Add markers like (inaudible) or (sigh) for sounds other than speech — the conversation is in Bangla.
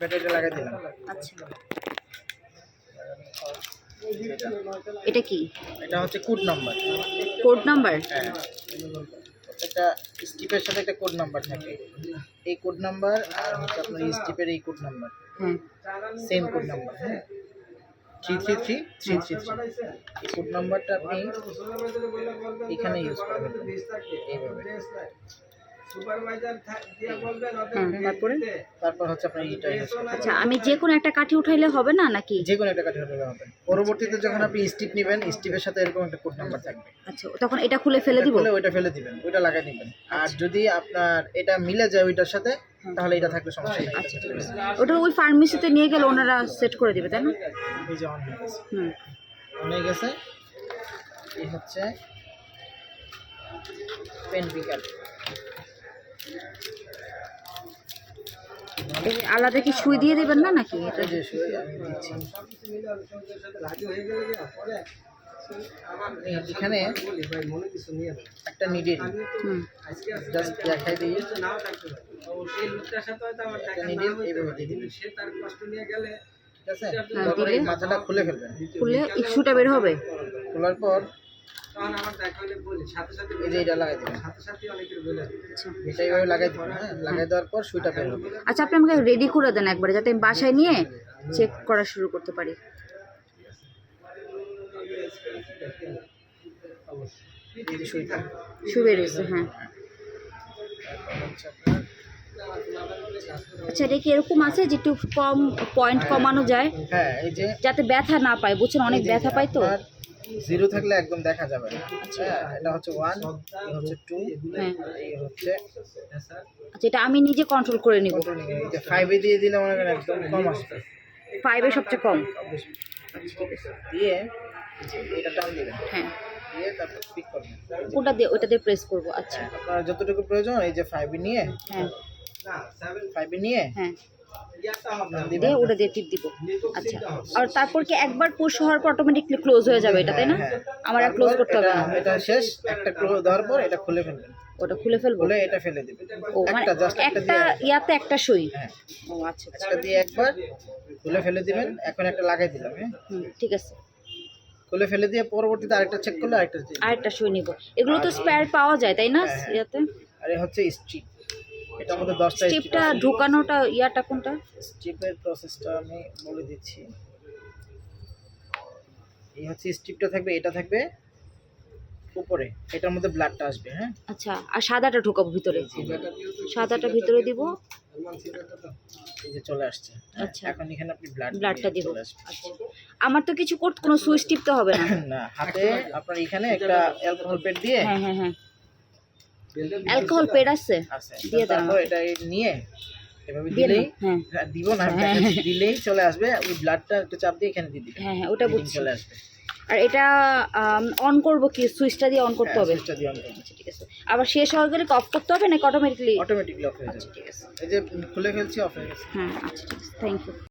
ব্যাটারিটা লাগাই দিলাম। আচ্ছা। এটা কি? এটা হচ্ছে কোড নাম্বার। Code number? হ্যাঁ। একটা স্টিপের সাথে একটা কোড নাম্বার থাকে। এই কোড নাম্বার আর হচ্ছে আপনার স্টিপের এই কোড নাম্বার। হ্যাঁ সেম কোড নাম্বার হ্যাঁ। Three three three three three three. এই কোড নাম্বারটা আপনি এখানে ইউজ করবেন এইভাবে। তারপরে? তারপর হচ্ছে আপনার এইটা আচ্ছা আমি যে কোনো একটা কাঠি উঠাইলে হবে না নাকি? যে কোনো একটা কাঠি হতে হবে। পরবর্তীতে যখন আপনি স্টিপ নেবেন স্টিপের সাথে এরকম একটা কোড নাম্বার থাকবে। আচ্ছা তখন এটা খুলে ফেলে দিব? খুলে ওইটা ফেলে দিবেন ওইটা লাগাই দিবেন। আর যদি আপনার এটা মিলে যায় ওইটার সাথে তাহলে এটা থাকলে সমস্যা নেই। আচ্ছা ঠিক আছে। ওটা ওই ফার্মেসিতে নিয়ে গেলে ওনারা সেট করে দিবে তাই না? এই যে অন গেছে। হুম। অন হয়ে গেছে। এই হচ্ছে পেন পিকার আলাদা কি সুই দিয়ে দেবেন না নাকি এটা? এখানে একটা জাস্ট দেখাই দিই। এইভাবে দিয়ে হ্যাঁ? মাথাটা ফেলবেন। খুলে ইস্যুটা বের হবে। খোলার পর এই যে এটা লাগাই দেবেন আচ্ছা। এটা এইভাবে লাগাই দেবেন হ্যাঁ লাগাই দেওয়ার পর সুইটা বের হবে। আচ্ছা আপনি আমাকে রেডি করে দেন একবারে যাতে আমি বাসায় নিয়ে চেক করা শুরু করতে পারি। এই যে সুইটা শু বের হয়েছে হ্যাঁ আপনার আচ্ছা এটা কি এরকম আছে যে একটু কম পয়েন্ট কমানো যায়? হ্যাঁ এই যে যাতে ব্যথা না পায় বুঝছেন? অনেক ব্যথা পায় তো? জিরো থাকলে একদম দেখা যাবে না। হ্যাঁ এটা হচ্ছে ওয়ান হচ্ছে টু হ্যাঁ। এই হচ্ছে আচ্ছা এটা আমি নিজে কন্ট্রোল করে নিব। ফাইভে দিয়ে দিলে করেন একদম কম আসবে। ফাইভে সবচেয়ে কম। দিয়ে এটা টান দিবেন। হ্যাঁ। ওটা দিয়ে ওটা দিয়ে প্রেস করব আচ্ছা। হ্যাঁ, আপনার যতটুকু প্রয়োজন এই যে ফাইভে নিয়ে হ্যাঁ। নিয়ে হ্যাঁ। দিয়ে ওটা দিয়ে টিপ দিব। আচ্ছা। আর তারপর কি একবার পুশ হওয়ার পর অটোমেটিকলি ক্লোজ হয়ে যাবে এটা তাই না? হ্যাঁ, আমার আর ক্লোজ করতে হবে এটা- না। এটা শেষ একটা ক্লোজ দেওয়ার পর এটা খুলে ফেলবেন ওটা খুলে ফেলব? খুলে এটা ফেলে দিবেন ও মানে একটা জাস্ট একটা দিয়ে ইয়াতে একটা সই? হ্যাঁ। ও আচ্ছা আচ্ছা। একটা দিয়ে একবার খুলে ফেলে দিবেন। এখন একটা লাগাই দিলাম হ্যাঁ। ঠিক আছে। খুলে ফেলে দিয়ে পরবর্তীতে আরেকটা চেক করলে আরেকটা দিয়ে আর একটা সই নিব। এগুলো তো স্পেয়ার পাওয়া যায় তাই না? হ্যাঁ, হ্যাঁ। ইয়াতে? আর হচ্ছে স্ট্রিপ এটার মধ্যে দশটা স্টিপটা ঢোকানোটা ইয়াটা কোনটা? স্ট্রিপের প্রসেসটা আমি বলে দিচ্ছি। এই হচ্ছে স্ট্রিপটা থাকবে এটা থাকবে উপরে। এটার মধ্যে ব্লাডটা আসবে হ্যাঁ? আচ্ছা আর সাদাটা ঢোকাবো ভিতরে। সাদাটা ভিতরে দিব। এই যে চলে আসছে হ্যাঁ, আচ্ছা। এখন এখানে আপনি ব্লাড ব্লাডটা দিব। চলে আসবে আচ্ছা। আমার তো কিছু করতে কোনো সুইচ টিপতে হবে না। (laughs) না হাতে আপনার এখানে একটা (laughs) অ্যালকোহল প্যাড দিয়ে হ্যাঁ হ্যাঁ হ্যাঁ। অ্যালকোহল পেড আছে দিয়ে দাও। এটা নিয়ে এভাবে দিলেই হ্যাঁ। হ্যাঁ, দিব না দিলেই চলে আসবে ওই ব্লাডটা একটু চাপ দিয়ে এখানে দিয়ে দিবেন হ্যাঁ হ্যাঁ ওটা বুঝছি। চলে আসবে। আর এটা অন করব কি? সুইচটা দিয়ে অন করতে হ্যাঁ, হবে? সুইচটা দিয়ে on করবেন। আচ্ছা ঠিক আছে। আবার শেষ হয়ে গেলে অফ করতে হবে নাকি অটোমেটিকলি অটোমেটিকলি অফ হয়ে যাবে। ঠিক আছে। এই যে খুলে ফেলছি অফ হয়ে গেছে। হ্যাঁ আচ্ছা ঠিক আছে। Thank you